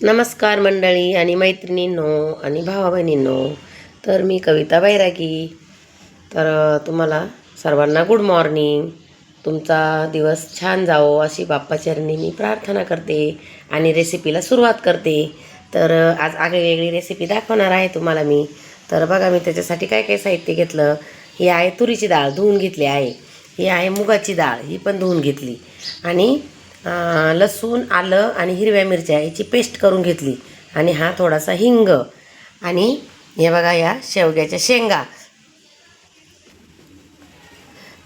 नमस्कार मंडळी आणि मैत्रिणींनो आणि भावा बहिणींनो तर मी कविता बैरागी. तर तुम्हाला सर्वांना गुड मॉर्निंग तुमचा दिवस छान जावो अशी बाप्पाचरणी मी प्रार्थना करते आणि रेसिपीला सुरुवात करते. तर आज आगळीवेगळी रेसिपी दाखवणार आहे तुम्हाला मी. तर बघा मी त्याच्यासाठी काय काय साहित्य घेतलं. ही आहे तुरीची डाळ धुवून घेतली आहे. ही आहे मुगाची डाळ ही पण धुवून घेतली. आणि लसूण आलं आणि हिरव्या मिरच्या याची पेस्ट करून घेतली. आणि हा थोडासा हिंग. आणि हे बघा या शेवग्याच्या शेंगा.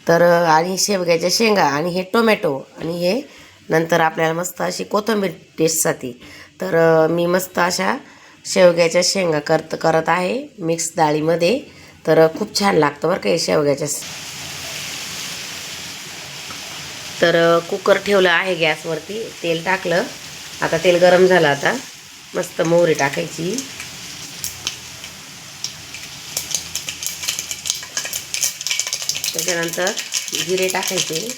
तर आणि शेवग्याच्या शेंगा आणि हे टोमॅटो. आणि हे नंतर आपल्याला मस्त अशी कोथिंबीर टेस्टसाठी तर मी मस्त अशा शेवग्याच्या शेंगा करत करत आहे मिक्स डाळीमध्ये. तर खूप छान लागतं बरं का हे शेवग्याच्या तर कुकर ठेवलं आहे गॅसवरती तेल टाकलं. आता तेल गरम झालं आता. मस्त मोहरी टाकायची. त्याच्यानंतर जिरे टाकायचे.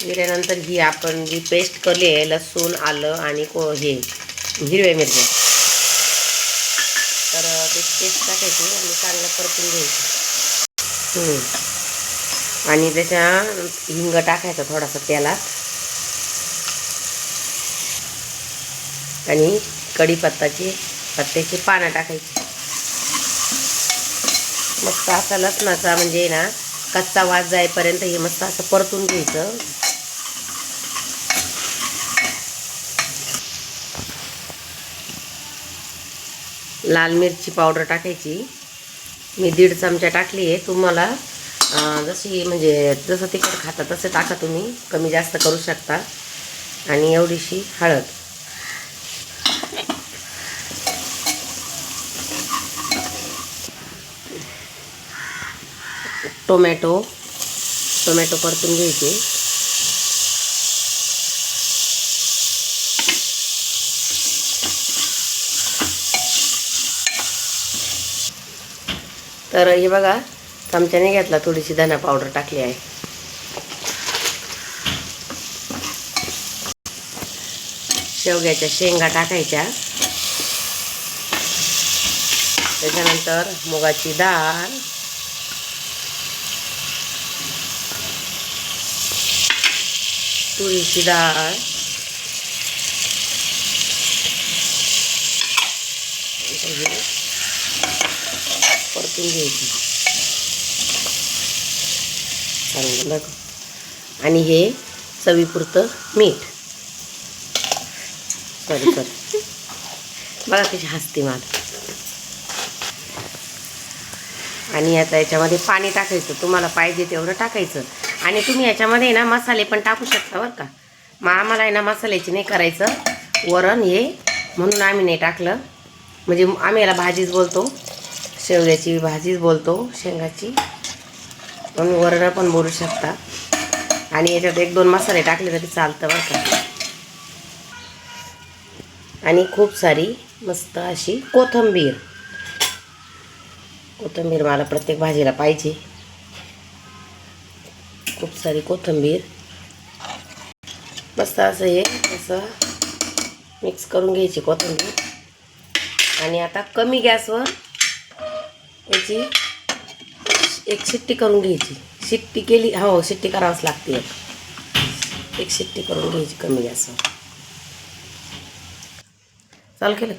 जिऱ्यानंतर ही आपण जी पेस्ट करली आहे लसूण आलं आणि को हे हिरव्या मिरच्या. तर ते पेस्ट टाकायची आणि चांगलं परतून घ्यायची. आणि त्याच्या हिंग टाकायचा थोडासा तेलात. आणि कढीपत्ताची पत्त्याची पानं टाकायची. मस्त असा लसणाचा म्हणजे ना कच्चा वास जाईपर्यंत हे मस्त असं परतून घ्यायचं. लाल मिरची पावडर टाकायची. मी दीड चमचा टाकली आहे. तुम्हाला जशी म्हणजे जसं तिखट खाता तसं टाका तुम्ही. कमी जास्त करू शकता. आणि एवढीशी हळद. टोमॅटो. टोमॅटो परतून घ्यायचे. तर हे बघा चमच्याने घेतला थोडीशी धना पावडर टाकली आहे. शेवग्याच्या शेंगा टाकायच्या. त्याच्यानंतर मुगाची डाळ तुरीची डाळ परतून घ्यायची. छान बघ. आणि हे चवीपुरतं मीठ. सॉरी सॉरी बघा कशी हसते मला आणि आता याच्यामध्ये पाणी टाकायचं. तुम्हाला पाहिजे तेवढं टाकायचं. आणि तुम्ही याच्यामध्ये ना मसाले पण टाकू शकता बरं का. मग आम्हाला आहे ना मसाल्याची नाही करायचं. वरण हे म्हणून आम्ही नाही टाकलं. म्हणजे आम्ही याला भाजीच बोलतो. शेवग्याची भाजीच बोलतो. शेंगाची. पण वरण पण बोलू शकता. आणि याच्यात एक दोन मसाले टाकले तरी चालतं बरं का. आणि खूप सारी मस्त अशी कोथिंबीर. कोथिंबीर मला प्रत्येक भाजीला पाहिजे. खूप सारी कोथिंबीर. मस्त असं हे असं मिक्स करून घ्यायची कोथिंबीर. आणि आता कमी गॅसवर याची एक शिट्टी करून घ्यायची. शिट्टी केली हो शिट्टी करावंच लागते एक. एक शिट्टी करून घ्यायची कमी गॅसवर चाल केलं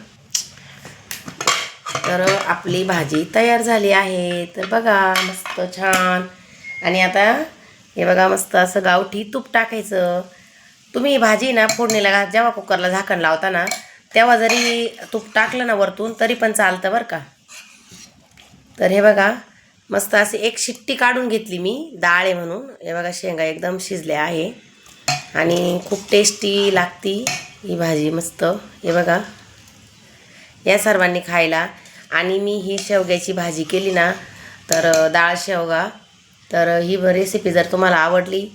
तर आपली भाजी तयार झाली आहे. तर बघा मस्त छान. आणि आता हे बघा मस्त असं गावठी तूप टाकायचं. तुम्ही ही भाजी ना फोडणीला घा जेव्हा कुकरला झाकण लावता ना तेव्हा जरी तूप टाकलं ना वरतून तरी पण चालतं बरं का. तर हे बघा मस्त असे एक शिट्टी काढून घेतली मी डाळ आहे म्हणून. हे बघा शेंगा एकदम शिजल्या आहे. आणि खूप टेस्टी लागती ही भाजी मस्त. हे बघा. या सर्वांनी खायला. आणि मी ही शेवग्याची भाजी केली ना तर डाळ शेवगा. तर ही रेसिपी जर तुम्हाला आवडली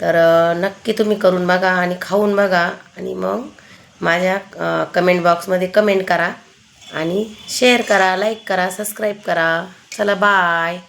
तर नक्की तुम्ही करून बघा आणि खाऊन बघा. आणि मग माझ्या कमेंट बॉक्समध्ये कमेंट करा आणि शेअर करा लाईक करा सबस्क्राईब करा. चला बाय